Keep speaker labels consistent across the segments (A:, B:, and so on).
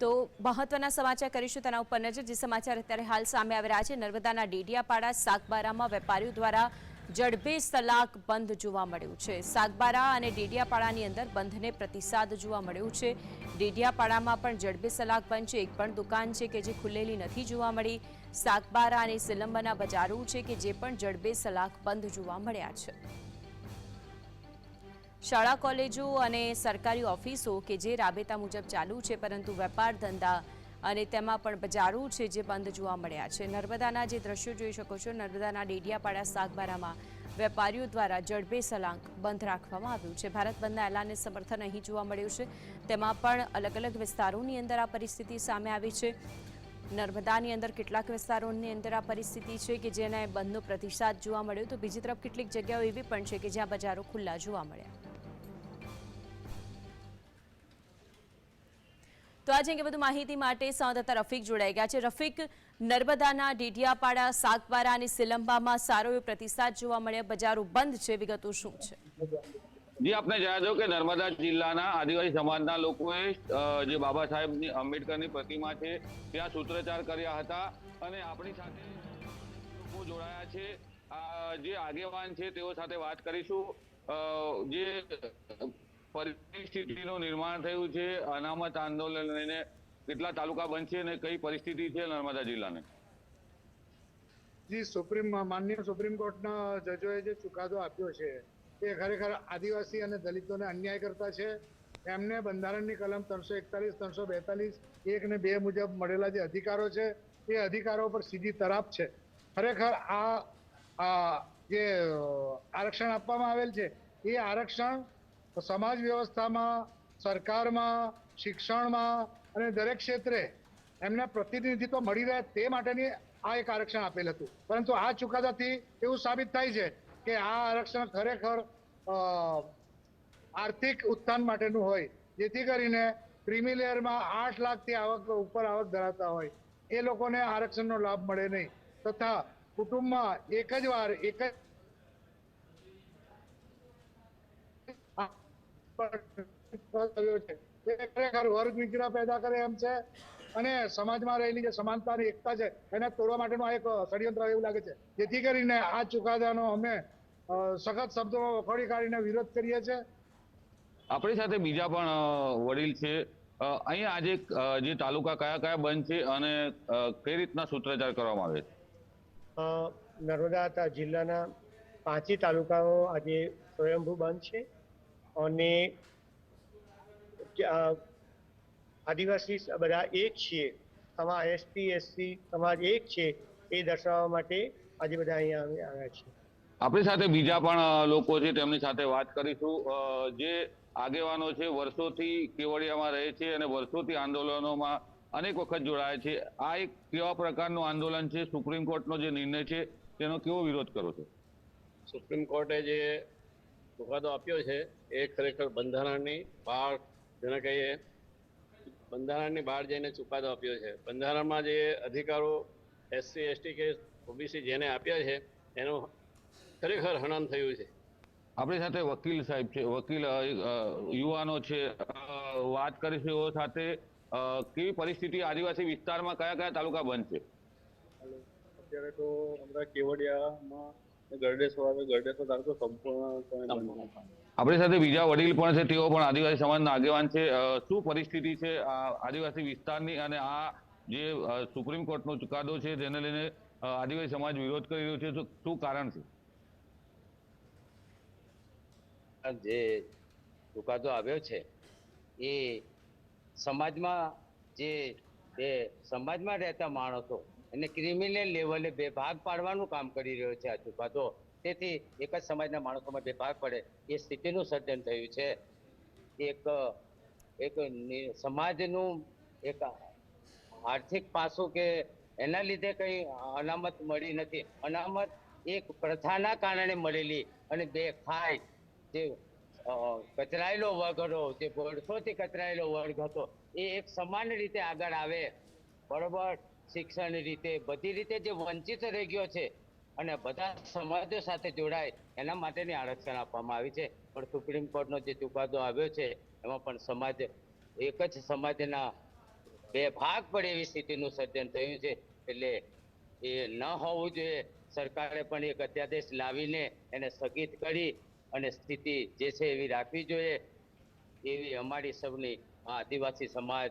A: તો મહત્વના સમાચાર કરીશું તેના ઉપર નજર, જે સમાચાર અત્યારે હાલ સામે આવી રહ્યા છે. નર્મદાના ડેડિયાપાડા, સાગબારામાં વેપારીઓ દ્વારા જડબે સલાક બંધ જોવા મળ્યું છે. સાગબારા અને ડેડિયાપાડાની અંદર બંધને પ્રતિસાદ જોવા મળ્યું છે. ડેડિયાપાડામાં પણ જડબે સલાક બંધ છે. એક પણ દુકાન છે કે જે ખુલેલી નથી જોવા મળી. સાગબારા અને સિલંબના બજારો છે કે જે પણ જડબે સલાક બંધ જોવા મળ્યા છે. શાળા, કોલેજો અને સરકારી ઓફિસો કે જે રાબેતા મુજબ ચાલુ છે, પરંતુ વેપાર ધંધા અને તેમાં પણ બજારો છે જે બંધ જોવા મળ્યા છે. નર્મદાના જે દ્રશ્યો જોઈ શકો છો, નર્મદાના ડેડિયાપાડા સાગબારામાં વેપારીઓ દ્વારા જડબે સલાંક બંધ રાખવામાં આવ્યું છે. ભારત બંધના એલાનને સમર્થન અહીં જોવા મળ્યું છે. તેમાં પણ અલગ અલગ વિસ્તારોની અંદર આ પરિસ્થિતિ સામે આવી છે. નર્મદાની અંદર કેટલાક વિસ્તારોની અંદર આ પરિસ્થિતિ છે કે જેને બંધનો પ્રતિસાદ જોવા મળ્યો. તો બીજી તરફ કેટલીક જગ્યાઓ એવી પણ છે કે જ્યાં બજારો ખુલ્લા જોવા મળ્યા. તો આજે અંગે વધુ માહિતી માટે સંવાદદાતા રફીક જોડાઈ ગયા છે. રફીક, નર્મદાના ડીઢિયાપાડા સાગબારા અને સિલંબામાં સારો એવો પ્રતિસાદ જોવા મળ્યા. બજારો બંધ છે. વિગતો શું છે?
B: જી, આપને જણાવી દઉં કે નર્મદા જિલ્લાના આદિવાસી સમાજના લોકોએ જે બાબા સાહેબની આંબેડકરની પ્રતિમા છે, ત્યાં સૂત્રોચ્ચાર કર્યા હતા અને આપણી સાથે લોકો જોડાયા છે. જે આગેવાન છે, તેઓ સાથે વાત કરીશું. જે પરિસ્થિતિનું નિર્માણ થયું છે, અનામત આંદોલન લઈને કેટલા તાલુકા બનશે અને કઈ પરિસ્થિતિ છે નર્મદા જિલ્લાને?
C: જી, સુપ્રીમ માન્ય સુપ્રીમ કોર્ટના જજોએ જે ચુકાદો આપ્યો છે, એ ખરેખર આદિવાસી અને દલિતોને અન્યાય કરતા છે. એમને બંધારણની કલમ ત્રણસો એકતાલીસ, ત્રણસો બેતાલીસ, એક ને બે મુજબ મળેલા જે અધિકારો છે, એ અધિકારો પર સીધી તરાપ છે. ખરેખર આ જે આરક્ષણ આપવામાં આવેલ છે, એ આરક્ષણ સમાજ વ્યવસ્થામાં, સરકારમાં, શિક્ષણમાં અને દરેક ક્ષેત્રે એમને પ્રતિનિધિત્વ મળી રહે તે માટેની આ એક આરક્ષણ આપેલ હતું. પરંતુ આ ચુકાદાથી એવું સાબિત થાય છે કે આ આરક્ષણ ખરેખર આર્થિક ઉત્થાન માટેનું હોય, જેથી કરીને ક્રિમી લેયરમાં આઠ લાખથી આવક ઉપર આવક ધરાવતા હોય, એ લોકોને આરક્ષણનો લાભ મળે નહીં. તથા કુટુંબમાં એક જ વાર, એક જ કર્યો છે. એ ખરેખર વર્ગ વિગ્રહ પેદા કરે એમ છે અને સમાજમાં રહેલી જે સમાનતા અને એકતા છે એને તોડવા માટેનું આ એક ષડયંત્ર એવું લાગે છે. જેથી કરીને આ ચુકાદાનો અમે સખત શબ્દોમાં વખોડી કાઢીને વિરોધ કરીએ છીએ.
B: આપણી સાથે બીજા પણ વડીલ છે. અહીંયા આજે જે તાલુકા કયા કયા બંધ છે અને કઈ રીતના સૂત્રોચ્ચાર કરવામાં આવે છે?
D: નર્મદા જિલ્લાના પાંચી તાલુકાઓ આજે સ્વયંભૂ બંધ છે. અને આદિવાસી બધા એક છીએ. તમા એસટી એસસી સમાજ એક છે એ દર્શાવવા માટે આજે બધા અહીંયા આવ્યા છે.
B: આપણી સાથે બીજા પણ લોકો છે તેમની સાથે વાત કરીશું. જે આગેવાનો છે વર્ષોથી કેવડિયામાં રહે છે અને વર્ષોથી આંદોલનોમાં અનેક વખત જોડાયા છે. આ એક કેવા પ્રકારનું આંદોલન છે? સુપ્રીમ કોર્ટનો જે નિર્ણય છે તેનો કેવો વિરોધ કરો છો?
E: સુપ્રીમ કોર્ટે જે ચુકાદો આપ્યો છે એ ખરેખર બંધારણની બહાર જેને કહીએ બંધારણની બહાર જઈને ચુકાદો આપ્યો છે. બંધારણમાં જે અધિકારો એસસી એસટી કે ઓબીસી જેને આપ્યા છે એનું ખરેખર હનન થયું છે.
B: આપણી સાથે વકીલ સાહેબ છે વકીલ યુવાનો છે વાત કરીશું એઓ સાથે. કેવી પરિસ્થિતિ આદિવાસી વિસ્તારમાં કયા કયા તાલુકા બંધ છે?
F: અત્યારે તો અમારા કેવડિયામાં
B: આપણી સાથે બીજા વડીલ પણ છે તેઓ પણ આદિવાસી સમાજના આગેવાન છે. શું પરિસ્થિતિ છે આદિવાસી વિસ્તારની અને આ જે સુપ્રીમ કોર્ટનો ચુકાદો છે તેને લઈને આદિવાસી સમાજ વિરોધ કરી રહ્યો છે શું- શું કારણ છે?
G: જે ચુકાદો આવ્યો છે એ સમાજમાં જે સમાજમાં રહેતા માણસો એને ક્રિમિનલ લેવલે બે ભાગ પાડવાનું કામ કરી રહ્યો છે આ ચુકાદો તેથી એક જ સમાજના માણસોમાં બે ભાગ પડે એ સ્થિતિનું સર્જન થયું છે. એક એક સમાજનું એક આર્થિક પાસું કે એના લીધે કંઈ અનામત મળી નથી. અનામત એક પ્રથાના કારણે મળેલી અને બે ખાય જે કચરાયેલો વર્ગ હતો, જે વર્ષોથી કચરાયેલો વર્ગ હતો, એ એક સમાન રીતે આગળ આવે. બરોબર? શિક્ષણ રીતે, બધી રીતે જે વંચિત રહી ગયો છે અને બધા સમાજો સાથે જોડાય, એના માટેની આરક્ષણ આપવામાં આવી છે. પણ સુપ્રીમ કોર્ટનો જે ચુકાદો આવ્યો છે, એમાં પણ સમાજ, એક જ સમાજના બે ભાગ પડે એવી સ્થિતિનું સર્જન થયું છે. એટલે એ ન હોવું જોઈએ. સરકારે પણ એક અધ્યાદેશ લાવીને એને સ્થગિત કરી અને સ્થિતિ જે છે એવી રાખવી જોઈએ. એવી અમારી સૌની આદિવાસી સમાજ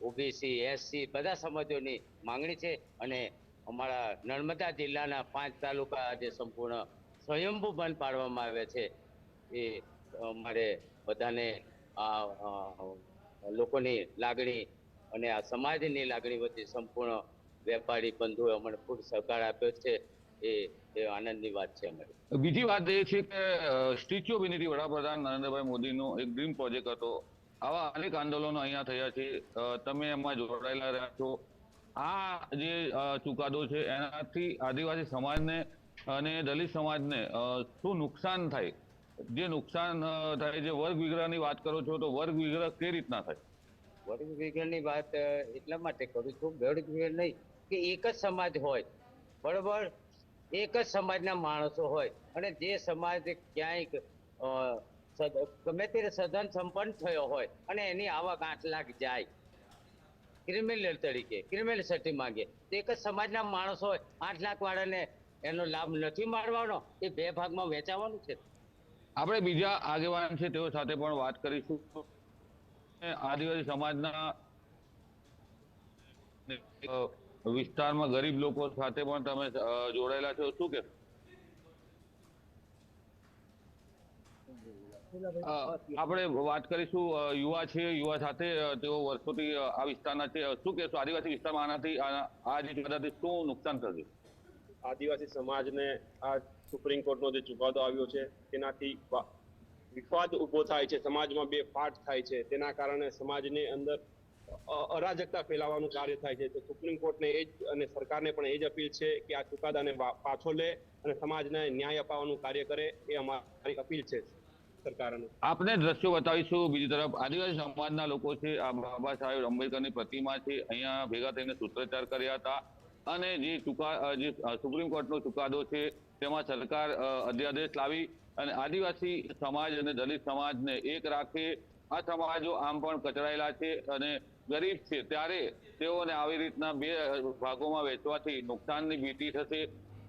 G: ઓબીસી એસસી બધા સમાજોની માંગણી છે અને અમારા નર્મદા જિલ્લાના પાંચ તાલુકા આજે સંપૂર્ણ સ્વયંભૂ બંધ પાડવામાં આવ્યા છે. એ અમારે બધાને આ લોકોની લાગણી અને આ સમાજની લાગણી વચ્ચે સંપૂર્ણ વેપારી બંધુએ અમને ખૂબ સહકાર આપ્યો છે. એ એ આનંદની વાત છે અમારી.
B: બીજી વાત એ છે કે સ્ટેચ્યુ ઓફ યુનિટી વડાપ્રધાન નરેન્દ્રભાઈ મોદીનો એક ડ્રીમ પ્રોજેક્ટ હતો. આવા અનેક આંદોલનો અહીંયા થયા છે. તમે એમાં જોડાયેલા રહ્યા છો. આ જે ચુકાદો છે, એનાથી આદિવાસી સમાજને અને દલિત સમાજને શું નુકસાન થાય? જે નુકસાન થાય, જે વર્ગ વિગ્રહની વાત કરો છો, તો વર્ગ વિગ્રહ કઈ રીતના થાય?
G: વર્ગ વિગ્રહની વાત એટલા માટે કરું છું. વર્ગ વિગ્રહ નહીં, કે એક જ સમાજ હોય. બરોબર? એક જ સમાજના માણસો હોય. અને જે સમાજ ક્યાંય ગમે તે સઘન સંપન્ન થયો હોય અને એની આવક આઠ લાખ જાય. ક્રિમિનલ તરીકે ક્રિમિનલ સર્ટી માંગે. એક જ સમાજના માણસ હોય, આઠ લાખ વાળાને એનો લાભ નથી મળવાનો, એ બે ભાગમાં વેચાવાનું છે.
B: આપણે બીજા આગેવાન છે, તેઓ સાથે પણ વાત કરીશું. આદિવાસી સમાજના વિસ્તારમાં ગરીબ લોકો સાથે પણ તમે જોડાયેલા છો. શું કે આપણે વાત કરીશું યુવા છે યુવા સાથે તેઓ વર્ષોથી આ વિસ્તારના છે. શું કહેશો? આદિવાસી વિસ્તારમાં આનાથી આ આ જે ચુકાદાથી શું નુકસાન થશે?
F: આદિવાસી સમાજને આ સુપ્રીમ કોર્ટનો જે ચુકાદો આવ્યો છે તેનાથી વિવાદ ઊભો થાય છે સમાજમાં બે ફાટ થાય છે. તેના કારણે સમાજની અંદર અરાજકતા ફેલાવાનું કાર્ય થાય છે. તો સુપ્રીમ કોર્ટને એ જ અને સરકારને પણ એ જ અપીલ છે કે આ ચુકાદાને પાછો લે અને સમાજને ન્યાય અપાવવાનું કાર્ય કરે એ અમારી અપીલ છે.
B: આપને દ્રશ્યો બતાવીશું. બીજી તરફ, આદિવાસી સમાજના લોકો છે, આ બાબા સાહેબ આંબેડકરની પ્રતિમા છે, અહીંયા ભેગા થઈને સૂત્રોચ્ચાર કર્યા હતા. અને જે ચુકા જે સુપ્રીમ કોર્ટનો ચુકાદો છે, તેમાં સરકાર અધ્યાદેશ લાવી અને આદિવાસી સમાજ અને દલિત સમાજને એક રાખે. આ સમાજો આમ પણ કચડાયેલા છે અને ગરીબ છે. ત્યારે તેઓને આવી રીતના બે ભાગોમાં વહેંચવાથી નુકસાનની ભીતિ થશે.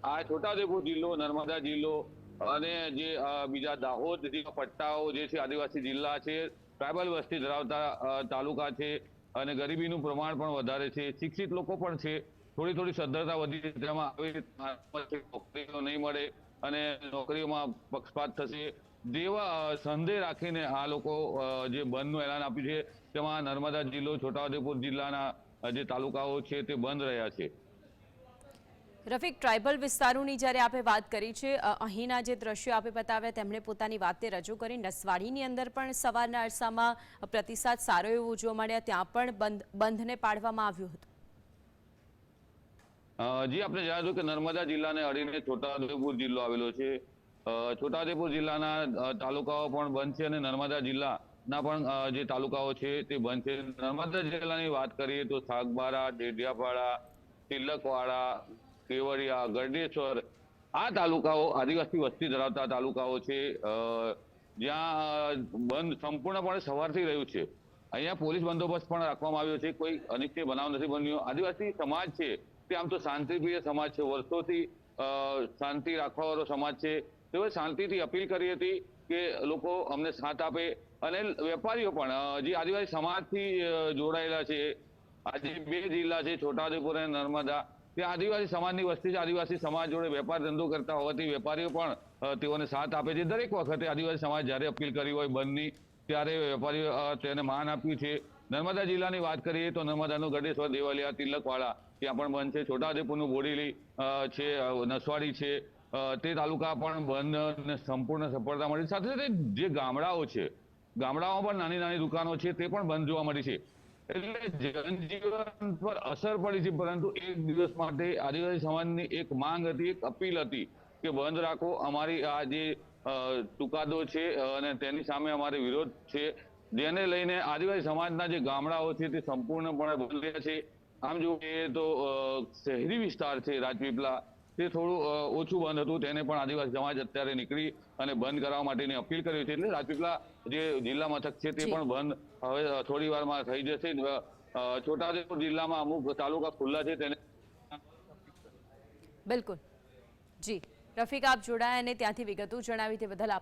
B: આ છોટાઉદેપુર જિલ્લો, નર્મદા જિલ્લો અને જે બીજા દાહોદ જેવા પટ્ટાઓ જે છે, આદિવાસી જિલ્લા છે ટ્રાયબલ વસ્તી ધરાવતા તાલુકા છે અને ગરીબીનું પ્રમાણ પણ વધારે છે, શિક્ષિત લોકો પણ છે, થોડી થોડી સદ્ધરતા વધી તેમાં આવી નોકરીઓ નહીં મળે અને નોકરીઓમાં પક્ષપાત થશે. જેવા સંદેહ રાખીને આ લોકો જે બંધનું એલાન આપ્યું છે, તેમાં નર્મદા જિલ્લો, છોટાઉદેપુર જિલ્લાના જે તાલુકાઓ છે, તે બંધ રહ્યા છે.
A: રફીક ટ્રાઇબલ વિસ્તારોની જ્યારે આપણે વાત કરી છે અહીંના જે દ્રશ્યો આપે બતાવ્યા, તેમણે પોતાની વાતને રજૂ કરી. નસવાડીની અંદર પણ સવારના અરસામાં પ્રતિસાદ સારો એવો જોવા મળ્યા ત્યાં પણ બંધ, બંધને પાડવામાં આવ્યું હતું.
B: જી આપણે જણાવ્યું કે નર્મદા જિલ્લાને અડીને છોટાઉદેપુર જિલ્લો આવેલો છે. છોટાઉદેપુર જિલ્લાના તાલુકાઓ પણ બંધ છે અને નર્મદા જિલ્લાના પણ જે તાલુકાઓ છે તે બંધ છે. નર્મદા જિલ્લાની વાત કરીએ તો સાગબારા ડેડિયાપાડા તિલકવાડા કેવડિયા, ગરડેશ્વર આ તાલુકાઓ આદિવાસી વસ્તી ધરાવતા તાલુકાઓ છે. જ્યાં બંધ સંપૂર્ણપણે સવારથી રહ્યું છે. અહીંયા પોલીસ બંદોબસ્ત પણ રાખવામાં આવ્યો છે. કોઈ અનિચ્છનીય બનાવ નથી બન્યો. આદિવાસી સમાજ છે. તે આમ તો શાંતિપ્રિય સમાજ છે. વર્ષોથી શાંતિ રાખવાવાળો સમાજ છે. તેઓએ શાંતિથી અપીલ કરી હતી કે લોકો અમને સાથ આપે અને વેપારીઓ પણ જે આદિવાસી સમાજથી જોડાયેલા છે. આજે બે જિલ્લા છે. છોટાઉદેપુર અને નર્મદા. ત્યાં આદિવાસી સમાજની વસ્તી છે, આદિવાસી સમાજ જોડે વેપાર ધંધો કરતા હોવાથી વેપારીઓ પણ તેઓને સાથ આપે છે. દરેક વખતે આદિવાસી સમાજ જ્યારે અપીલ કરી હોય બંધની ત્યારે વેપારીઓ તેને માન આપ્યું છે. નર્મદા જિલ્લાની વાત કરીએ તો નર્મદાનું ગઢેશ્વર દેવાલિયા તિલકવાડા ત્યાં પણ બંધ છે. છોટાઉદેપુરનું બોડેલી છે નસવાડી છે. તે તાલુકા પણ બંધ ને સંપૂર્ણ સફળતા મળી સાથે સાથે જે ગામડાઓ છે, ગામડાઓમાં પણ નાની નાની દુકાનો છે, તે પણ બંધ જોવા મળી છે. એટલે જનજીવન પર અસર પડી છે, પરંતુ એક દિવસ માટે આદિવાસી સમાજની એક માંગ હતી, એક અપીલ હતી કે બંધ રાખો. અમારી આ જે ચુકાદો છે અને તેની સામે અમારે વિરોધ છે, જેને લઈને આદિવાસી સમાજના જે ગામડાઓ છે તે સંપૂર્ણપણે બંધ છે. આમ જોઈએ તો શહેરી વિસ્તાર છે રાજપીપળા તે થોડું ઓછું બંધ હતું. તેને પણ આદિવાસી સમાજ અત્યારે નીકળી અને બંધ કરવા માટેની અપીલ કરી છે. એટલે રાજપીપળા જે જિલ્લા મથક છે તે પણ બંધ હવે થોડી વારમાં થઈ જશે. છોટાઉદેપુર જિલ્લામાં અમુક તાલુકા ખુલ્લા છે તેને
A: બિલકુલ. જી. રફીક, આપ જોડાયા અને ત્યાંથી વિગતો જણાવી તે બદલ